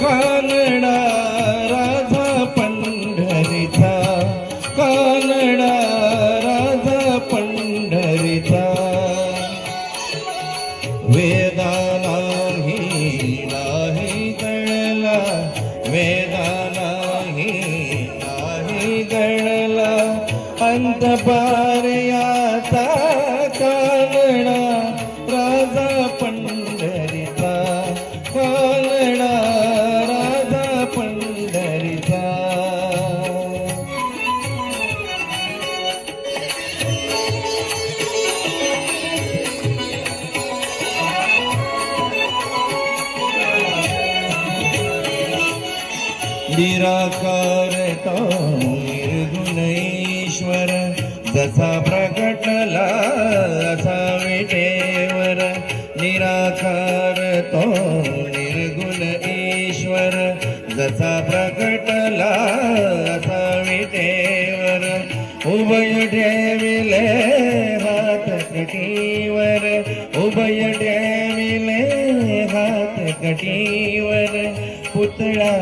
कानडा अंत पारयाचा कालणा राजा पंढरीचा. कालणा राजा पंढरीचा. निराकार तो ईश्वर जसा प्रकटला असा विटेवर निराकार तो निर्गुण ईश्वर जसा प्रकटला असा विटेवर उभय ठेविले हात कटीवर उभय ठेविले हात कटीवर पुतळा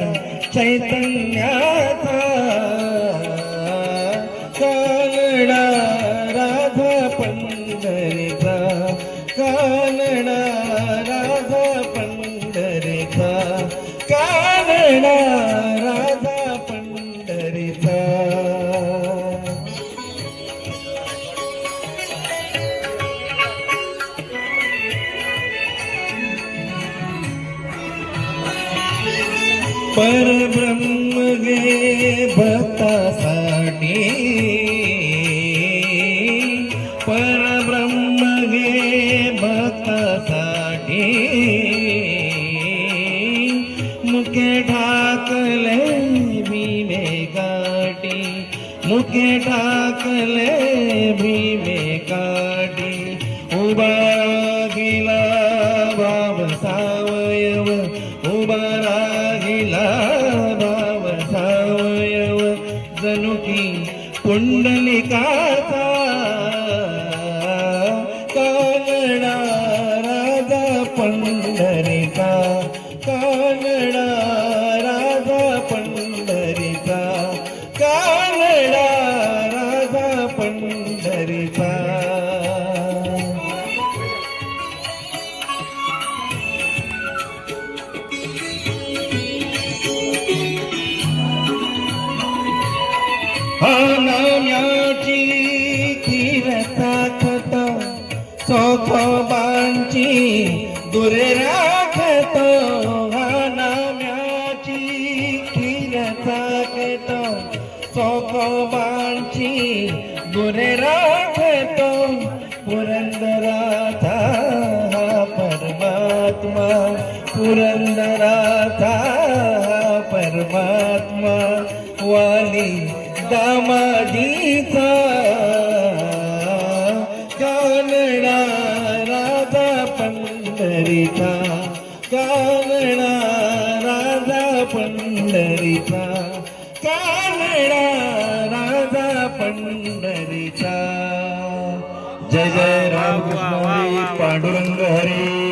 चैतन्याचा कानडा राधा पंढरीचा. कानडा राधा पंढरीचा. परब्रह्म गे मुके ठाकले भीमे काडी उभा गेला बाब सावयव. उभा राहिला बाब सावयव. जनुकी पुंडलिकाचा कानडा राजा पंढरीचा. कानडा राजा पंढ नाम्याची खीर साखत सोखोबांची दुरे राखत हा नाम्याची खीर साखत सोखोबांची दुरे राखत पुरंदराचा हा परमात्मा पुरंदराचा हा परमात्मा वाली दामादीचा कानडा राजा पंढरीचा कानडा राजा पंढरीचा कानडा राजा पंढरीचा. जय जय राम कृष्ण हरी, पांडुरंग हरी.